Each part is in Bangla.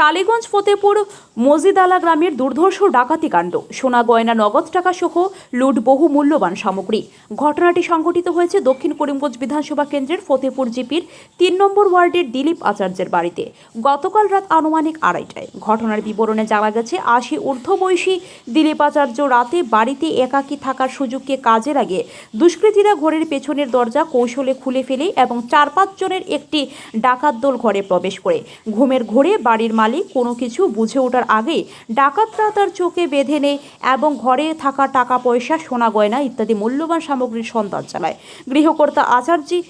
কালীগঞ্জ, ফতেপুর, মজিদালা গ্রামের দুর্ধর্ষ ডাকাতি কাণ্ড। সোনা গয়না, নগদ টাকা সহ লুট বহু মূল্যবান সামগ্রী। ঘটনাটি সংঘটিত হয়েছে দক্ষিণ করিমগঞ্জ বিধানসভা কেন্দ্রের ফতেপুর জিপির তিন নম্বর ওয়ার্ডের দিলীপ আচার্যের বাড়িতে। গতকাল রাত আনুমানিক আড়াইটায়। ঘটনার বিবরণে জানা গেছে, আশি ঊর্ধ্ববয়সী দিলীপ আচার্য রাতে বাড়িতে একাকী থাকার সুযোগকে কাজে লাগিয়ে দুষ্কৃতীরা ঘরের পেছনের দরজা কৌশলে খুলে ফেলে এবং চার পাঁচ জনের একটি ডাকাত দল ঘরে প্রবেশ করে। ঘুমের ঘোরে বাড়ির মালিক কোনো কিছু বুঝে ওঠার আগে ডাকাতরা তার চোখে বেঁধে নেয় এবং ঘরে থাকা টাকা পয়সা সোনা গয়না ইত্যাদি মূল্যবান সামগ্রীর সন্ধান চালায়। গৃহকর্তা আচার্যি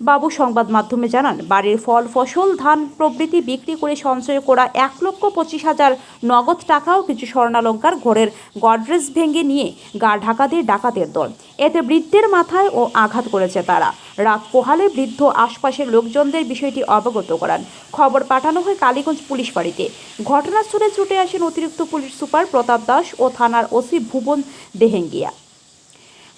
বাবু সংবাদ মাধ্যমে জানান, বাড়ির ফল, ফসল, ধান প্রভৃতি বিক্রি করে সঞ্চয় করা এক লক্ষ পঁচিশ হাজার নগদ টাকাও কিছু স্বর্ণালঙ্কার ঘরের গডরেজ ভেঙে নিয়ে গা ঢাকা দিয়ে ডাকাতের দল। এতে বৃদ্ধের মাথায় ও আঘাত করেছে তারা। রাত পোহালে বৃদ্ধ আশপাশের লোকজনদের বিষয়টি অবগত করান। খবর পাঠানো হয় কালীগঞ্জ পুলিশ বাড়িতে। ঘটনাস্থলে ছুটে আসেন অতিরিক্ত পুলিশ সুপার প্রতাপ দাস ও থানার ওসি ভুবন দেহেঙ্গিয়া।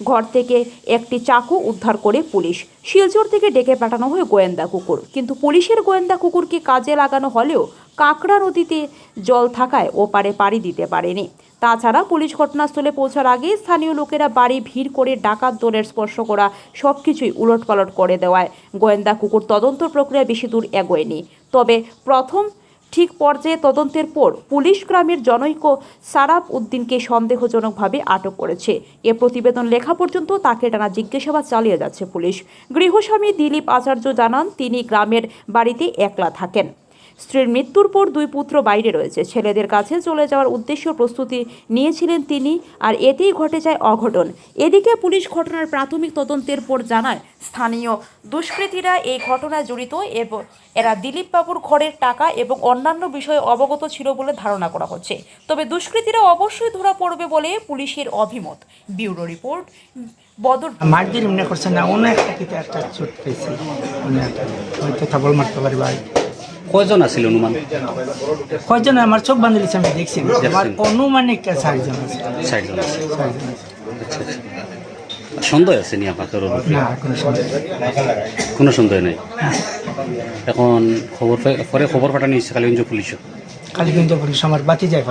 ঘর থেকে একটি চাকু উদ্ধার করে পুলিশ। শিলচর থেকে ডেকে পাঠানো হয় গোয়েন্দা কুকুর। কিন্তু পুলিশের গোয়েন্দা কুকুরকে কাজে লাগানো হলেও কাঁকড়া নদীতে জল থাকায় ওপারে পাড়ি দিতে পারেনি। তাছাড়া পুলিশ ঘটনাস্থলে পৌঁছার আগে স্থানীয় লোকেরা বাড়ি ভিড় করে ডাকাত দলের স্পর্শ করা সব কিছুই উলটপালট করে দেওয়ায়। গোয়েন্দা কুকুর তদন্ত প্রক্রিয়া বেশি দূর এগোয়নি। তবে প্রথম ঠিক পর্যায়ে তদন্তের পর পুলিশ গ্রামের জনৈক সারাফ উদ্দিনকে সন্দেহজনকভাবে আটক করেছে। এ প্রতিবেদন লেখা পর্যন্ত তাকে টানা জিজ্ঞাসাবাদ চালিয়ে যাচ্ছে পুলিশ। গৃহস্বামী দিলীপ আচার্য জানান, তিনি গ্রামের বাড়িতে একলা থাকেন। স্ত্রীর মৃত্যুর পর দুই পুত্র বাইরে রয়েছে। ছেলেদের কাছে চলে যাওয়ার উদ্দেশ্য প্রস্তুতি নিয়েছিলেন তিনি আর এতেই ঘটে যায় অঘটন। এদিকে পুলিশ ঘটনার প্রাথমিক তদন্তের পর জানায়, স্থানীয় দুষ্কৃতীরা এই ঘটনায় জড়িত এবং এরা দিলীপ বাবুর ঘরের টাকা এবং অন্যান্য বিষয়ে অবগত ছিল বলে ধারণা করা হচ্ছে। তবে দুষ্কৃতীরা অবশ্যই ধরা পড়বে বলে পুলিশের অভিমত। ব্যুরো রিপোর্ট, বদর এমনি করছে না অনেক একটা চোট পেয়েছি অনেক হয়তো থাবল মারতে পারি ভাই কয়জন আছিল অনুমান? কয়জন? আমার চোখ বান্ধি দিচ্ছে আমি দেখছি আমার অনুমানিক চারজন আছে। আছে। চারজন আছে। আচ্ছা আচ্ছা। সন্দেহ আছে নি আপনার কোনো সন্দেহ নেই। এখন খবর পরে খবর পাঠানো হয়েছে কালীগঞ্জ পুলিশ? খালি কিন্তু পুলিশ আমার বাতি যায়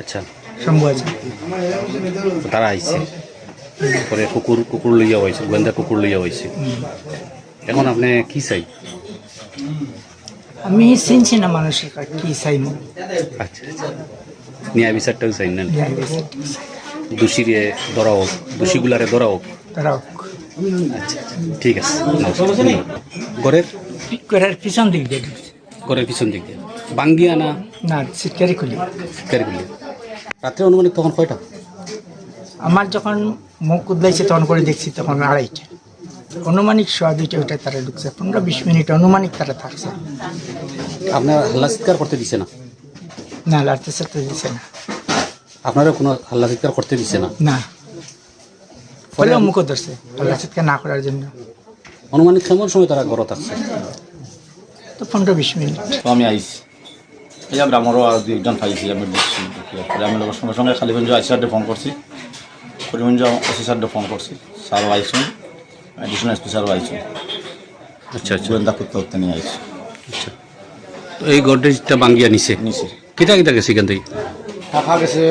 আচ্ছা। শম্ভু আছে? তারা আইছে। পরে কুকুর কুকুর লইয়া হয়েছে গোয়েন্দা কুকুর লইয়া হয়েছে এখন আপনি কি চাই? আমি চিনছি না মানুষের কি চাইব আচ্ছা। আচ্ছা ন্যায় বিচারটাও চাই না? দোষীরে ধরা হোক দোষীগুলারে ধরা হোক। তারা আচ্ছা ঠিক আছে। ঘরের? করার পিছন দিক দিয়ে। ঘরের পিছন দিক দিয়ে। বাঙ্গিয়া না? না সিটকারি খুলি ক্যারিগুলি রাত্রে অনুমানিক তখন কয়টা? আমার যখন মুখ উদলাইছে তখন করে দেখছি তখন আড়াইটা। অনুমানিক সোয়া দুইটা ওইটা তারা ঢুকছে। পনেরো বিশ মিনিট অনুমানিক তারা থাকছে। আপনার হাল্লা চিৎকার করতে দিছে না? না লাড়তে সারতে দিছে না। আপনারা কোনো হাল্লা চিৎকার করতে দিছে না? না। হলেও মুখ ধরছে আল্লাহ চিৎকার না করার জন্য। অনুমানিক কেমন সময় তারা ঘর থাকছে? তো পনেরো বিশ মিনিট। তো আমি আইছি। এই গ্রামেরও আর দুই একজন পাইছি আমি দেখছি। তারপরে আমি সঙ্গে সঙ্গে খালিগঞ্জ আই সারডে ফোন করছি। করিমগঞ্জ সারডে ফোন করছি। স্যারও আইসুন এসপি স্যারও আইসুন আচ্ছা আচ্ছা। গোয়েন্দা করতে করতে নিয়ে আইছি। আচ্ছা। তো এই গডরেজটা বাঙ্গিয়া নিছে? নিছি। কিতা কিতা গেছে এখান থেকে? টাকা গেছে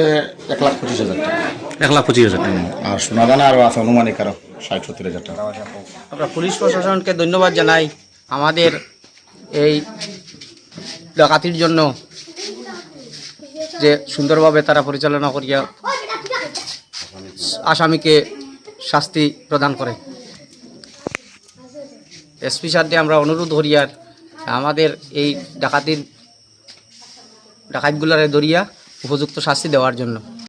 এক লাখ পঁচিশ হাজার টাকা। এক লাখ পঁচিশ হাজার টাকা। আর সোনাদানা আরও আছে অনুমানিক আরও ষাট সত্তর হাজার টাকা। আমরা পুলিশ প্রশাসনকে ধন্যবাদ জানাই আমাদের এই ডাকাতির জন্য যে সুন্দরভাবে তারা পরিচালনা করিয়া আসামিকে শাস্তি প্রদান করে। এসপি সারকে আমরা অনুরোধ করিয়ার আমাদের এই ডাকাতির ডাকাতগুলারে ধরিয়া উপযুক্ত শাস্তি দেওয়ার জন্য।